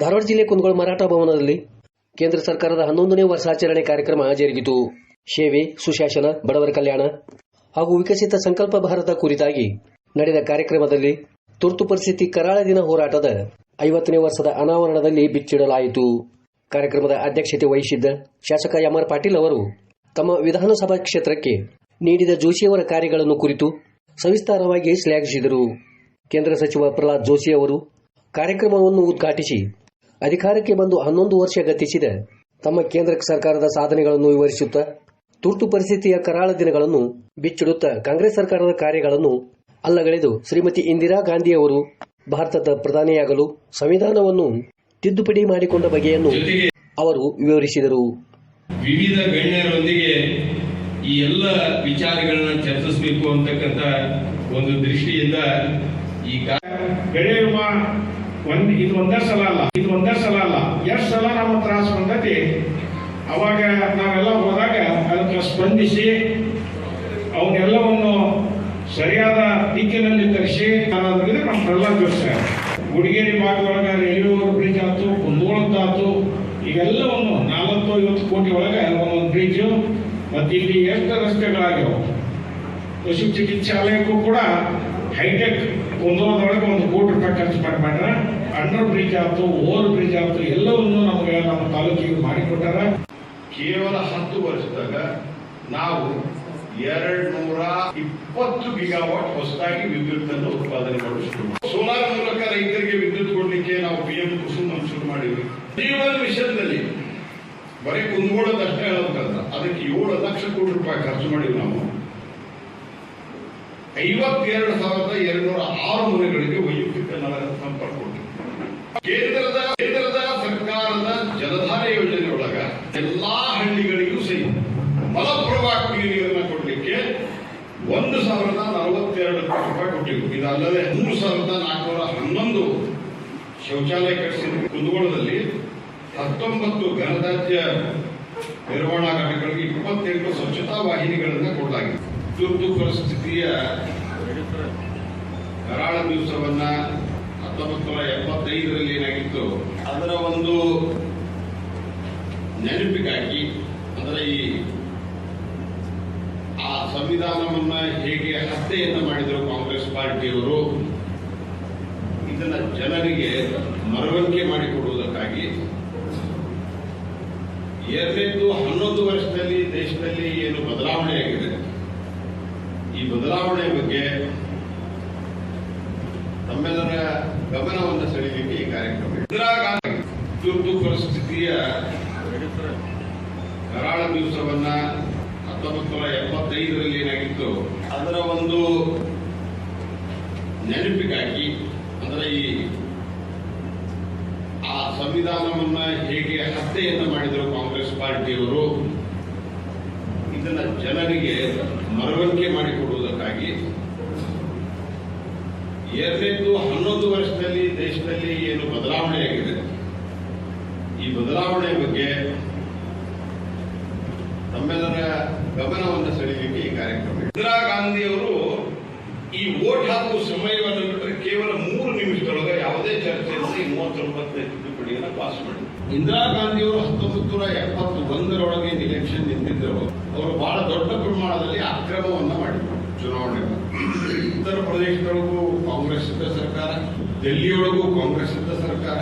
ಧಾರವಾಡ ಜಿಲ್ಲೆ ಕುಂದಗೋಳ ಮರಾಠ ಭವನದಲ್ಲಿ ಕೇಂದ್ರ ಸರ್ಕಾರದ ಹನ್ನೊಂದನೇ ವರ್ಷಾಚರಣೆ ಕಾರ್ಯಕ್ರಮ ಜರುಗಿತು ಸೇವೆ, ಸುಶಾಸನ, ಬಡವರ ಕಲ್ಯಾಣ ಹಾಗೂ ವಿಕಸಿತ ಸಂಕಲ್ಪ ಭಾರತ ಕುರಿತಾಗಿ ನಡೆದ ಕಾರ್ಯಕ್ರಮದಲ್ಲಿ ತುರ್ತು ಪರಿಸ್ಥಿತಿ ಕರಾಳ ದಿನ ಹೋರಾಟದ ಐವತ್ತನೇ ವರ್ಷದ ಅನಾವರಣದಲ್ಲಿ ಬಿಚ್ಚಿಡಲಾಯಿತು. ಕಾರ್ಯಕ್ರಮದ ಅಧ್ಯಕ್ಷತೆ ವಹಿಸಿದ್ದ ಶಾಸಕ ಎಂಆರ್ ಪಾಟೀಲ್ ಅವರು ತಮ್ಮ ವಿಧಾನಸಭಾ ಕ್ಷೇತ್ರಕ್ಕೆ ನೀಡಿದ ಜೋಶಿಯವರ ಕಾರ್ಯಗಳನ್ನು ಕುರಿತು ಸವಿಸ್ತಾರವಾಗಿ ಶ್ಲಾಘಿಸಿದರು. ಕೇಂದ್ರ ಸಚಿವ ಪ್ರಹ್ಲಾದ್ ಜೋಶಿ ಅವರು ಕಾರ್ಯಕ್ರಮವನ್ನು ಉದ್ಘಾಟಿಸಿ ಅಧಿಕಾರಕ್ಕೆ ಬಂದು ಹನ್ನೊಂದು ವರ್ಷ ಗತಿಸಿದ. ತಮ್ಮ ಕೇಂದ್ರ ಸರ್ಕಾರದ ಸಾಧನೆಗಳನ್ನು ವಿವರಿಸುತ್ತಾ ತುರ್ತು ಪರಿಸ್ಥಿತಿಯ ಕರಾಳ ದಿನಗಳನ್ನು ಬಿಚ್ಚಿಡುತ್ತಾ ಕಾಂಗ್ರೆಸ್ ಸರ್ಕಾರದ ಕಾರ್ಯಗಳನ್ನು ಅಲ್ಲಗಳೆದು ಶ್ರೀಮತಿ ಇಂದಿರಾ ಗಾಂಧಿ ಅವರು ಭಾರತದ ಪ್ರಧಾನಿಯಾಗಲು ಸಂವಿಧಾನವನ್ನು ತಿದ್ದುಪಡಿ ಮಾಡಿಕೊಂಡ ಬಗೆಯನ್ನು ಅವರು ವಿವರಿಸಿದರು. ವಿವಿಧ ಗಣ್ಯರೊಂದಿಗೆ ಈ ಎಲ್ಲ ವಿಚಾರಗಳನ್ನ ಚರ್ಚಿಸಬೇಕು ಅಂತಕ್ಕಂಥ ಒಂದು ದೃಷ್ಟಿಯಿಂದ ಈ ಕಾ- ಬೆಳೆ ವಿಮಾ ಒಂದ್ ಇದು ಒಂದೇ ಸಲ ಅಲ್ಲ. ಇದು ಒಂದೇ ಸಲ ಅಲ್ಲ. ಎಷ್ಟು ಸಲ ನಮ್ಮ ತ್ರಾಸ ಬಂದತಿ. ಅವಾಗ ನಾವೆಲ್ಲ ಹೋದಾಗ ಅದಕ್ಕೆ ಸ್ಪಂದಿಸಿ ಅವನ್ನೆಲ್ಲವನ್ನು ಸರಿಯಾದ ದಿಕ್ಕಿನಲ್ಲಿ ತರಿಸಿ ಅನ್ನೋದ್ರಿಂದ ನಮ್ಮ ಪ್ರಹ್ಲಾದ್ ಜೋಶಿ ಗುಡಿಗೇರಿ ಭಾಗದೊಳಗೆ ರೈಲ್ವೆ ಬ್ರಿಡ್ಜ್ ಆಯ್ತು ಕುಂದಗೋಳದ್ದಾತು ಇವೆಲ್ಲವನ್ನು ನಾಲ್ಕು ಐವತ್ತು ಕೋಟಿ ಒಳಗೆ ಒಂದೊಂದು ಬ್ರಿಡ್ಜು ಮತ್ತೆ ಇಲ್ಲಿ ಎಷ್ಟು ರಸ್ತೆಗಳಾಗ್ಯಾವ. ಪಶು ಚಿಕಿತ್ಸಾಲಯಕ್ಕೂ ಕೂಡ ಹೈಟೆಕ್ ಒಂದೊಂದೊಳಗೆ ಒಂದು ಕೋಟಿ ರೂಪಾಯಿ ಖರ್ಚು ಮಾಡಿ ಮಾಡ್ಯಾರ ಅಂಡರ್ ಬ್ರಿಡ್ಜ್ ಆಯ್ತು, ಓವರ್ ಬ್ರಿಡ್ಜ್ ಆಯ್ತು, ಎಲ್ಲವನ್ನು ನಮಗೆ ನಮ್ಮ ತಾಲೂಕಿಗೆ ಮಾಡಿಕೊಟ್ಟಾರ. ಕೇವಲ ಹತ್ತು ವರ್ಷದಾಗ ನಾವು ಎರಡ್ ನೂರ ಇಪ್ಪತ್ತು ಗಿಗಾವಾಟ್ ಹೊಸದಾಗಿ ವಿದ್ಯುತ್ ಅನ್ನು ಉತ್ಪಾದನೆ ಮಾಡಿಸ್ತೀವಿ ಸೋಲಾರ್ ಮೂಲಕ ರೈತರಿಗೆ ವಿದ್ಯುತ್ ಕೊಡಲಿಕ್ಕೆ ನಾವು ಪಿ ಎಂ ಕುಸುಮ್ ಶುರು ಮಾಡಿವಿ ಜೀವನ ವಿಷಯದಲ್ಲಿ ಬರೀ ಕುಂದಗೋಳದಷ್ಟೇ ಹೇಳೋದಂದ್ರ ಅದಕ್ಕೆ ಏಳು ಲಕ್ಷ ಕೋಟಿ ರೂಪಾಯಿ ಖರ್ಚು ಮಾಡಿವಿ ನಾವು. ಐವತ್ತೆರಡು ಸಾವಿರದ ಎರಡುನೂರ ಆರು ಮನೆಗಳಿಗೆ ವೈಯಕ್ತಿಕ ನಗರ ಸಂಪರ್ಕ ಕೇಂದ್ರದ ಕೇಂದ್ರದ ಸರ್ಕಾರದ ಜಲಧಾರ ಯೋಜನೆಯೊಳಗ ಎಲ್ಲಾ ಹಳ್ಳಿಗಳಿಗೂ ಸಹಿ ಮಲಪ್ರಭಾ ಕುಡಿಯುವ ನೀರನ್ನ ಕೊಡ್ಲಿಕ್ಕೆ ಒಂದು ಸಾವಿರದ ನಲವತ್ತೆರಡು ಕೋಟಿ ರೂಪಾಯಿ ಕೊಟ್ಟಿದ್ದು ಇದಲ್ಲದೆ ಮೂರು ಸಾವಿರದ ನಾಲ್ಕುನೂರ ಹನ್ನೊಂದು ಶೌಚಾಲಯ ಕಟ್ಟಿಸಿದ ಕುಂದಗೋಳದಲ್ಲಿ ಹತ್ತೊಂಬತ್ತು ಘನತ್ಯಾಜ್ಯ ನಿರ್ವಹಣಾ ಘಟಕಗಳಿಗೆ ಇಪ್ಪತ್ತೆಂಟು ಸ್ವಚ್ಛತಾ ವಾಹಿನಿಗಳನ್ನು ಕೊಡಲಾಗಿದೆ ತುರ್ತು ಪರಿಸ್ಥಿತಿಯ ಕರಾಳ ದಿವಸವನ್ನ ಹತ್ತೊಂಬತ್ತು ನೂರ ಎಪ್ಪತ್ತೈದರಲ್ಲಿ ಏನಾಗಿತ್ತು? ಅದರ ಒಂದು ನೆನಪಿಗಾಗಿ, ಅಂದ್ರೆ ಈ ಆ ಸಂವಿಧಾನವನ್ನ ಹೇಗೆ ಹತ್ಯೆಯನ್ನು ಮಾಡಿದರು ಕಾಂಗ್ರೆಸ್ ಪಾರ್ಟಿಯವರು, ಇದನ್ನ ಜನರಿಗೆ ಮರವಣಿಗೆ ಮಾಡಿಕೊಡುವುದಕ್ಕಾಗಿ ಎರಡನೇದ್ದು ಹನ್ನೊಂದು ವರ್ಷದಲ್ಲಿ ದೇಶದಲ್ಲಿ ಏನು ಬದಲಾವಣೆ ಆಗಿದೆ ಈ ಬದಲಾವಣೆ ಬಗ್ಗೆ ತಮ್ಮೆಲ್ಲರ ಗಮನವನ್ನು ಸೆಳೆಯಲಿಕ್ಕೆ ಈ ಕಾರ್ಯಕ್ರಮ ಇಂದಿರಾ ಗಾಂಧಿ ತುರ್ತು ಪರಿಸ್ಥಿತಿಯ ಕರಾಳ ದಿವಸವನ್ನ ಹತ್ತೊಂಬತ್ತು ನೂರ ಎಪ್ಪತ್ತೈದರಲ್ಲಿ ಏನಾಗಿತ್ತು? ಅದರ ಒಂದು ನೆನಪಿಗಾಗಿ, ಅಂದರೆ ಈ ಆ ಸಂವಿಧಾನವನ್ನ ಹೇಗೆ ಹತ್ಯೆಯನ್ನು ಮಾಡಿದರು ಕಾಂಗ್ರೆಸ್ ಪಾರ್ಟಿಯವರು ಇದನ್ನ ಜನರಿಗೆ ಮನವರಿಕೆ ಮಾಡಿಕೊಡುವುದಕ್ಕಾಗಿ ಎರಡನೇದು ಹನ್ನೊಂದು ವರ್ಷದಲ್ಲಿ ದೇಶದಲ್ಲಿ ಏನು ಬದಲಾವಣೆ ಆಗಿದೆ? ಈ ಬದಲಾವಣೆ ಬಗ್ಗೆ ತಮ್ಮೆಲ್ಲರ ಗಮನವನ್ನು ಸೆಳೆಯಲಿಕ್ಕೆ ಈ ಕಾರ್ಯಕ್ರಮ ಇಂದಿರಾ ಗಾಂಧಿಯವರು ಈ ಓಟ್ ಹಾಕುವ ಸಮಯವನ್ನು ಬಿಟ್ಟರೆ ಕೇವಲ ಮೂರು ನಿಮಿಷದೊಳಗೆ ಯಾವುದೇ ಚರ್ಚೆಯಲ್ಲಿ ತಿದ್ದುಪಡಿಯನ್ನು ಪಾಸ್ ಇಂದಿರಾ ಗಾಂಧಿಯವರು ಹತ್ತೊಂಬತ್ತು ನೂರ ಎಪ್ಪತ್ತು ಒಂದರೊಳಗೆ ಇಲೆಕ್ಷನ್ ನಿಂತಿದ್ದರು. ಅವರು ಬಹಳ ದೊಡ್ಡ ಪ್ರಮಾಣದಲ್ಲಿ ಅಕ್ರಮವನ್ನ ಮಾಡಿದ್ರು. ಚುನಾವಣೆ ಉತ್ತರ ಪ್ರದೇಶದೊಳಗೂ ಕಾಂಗ್ರೆಸ್ ಸರ್ಕಾರ ದೆಹಲಿಯೊಳಗೂ ಕಾಂಗ್ರೆಸ್ ಸರ್ಕಾರ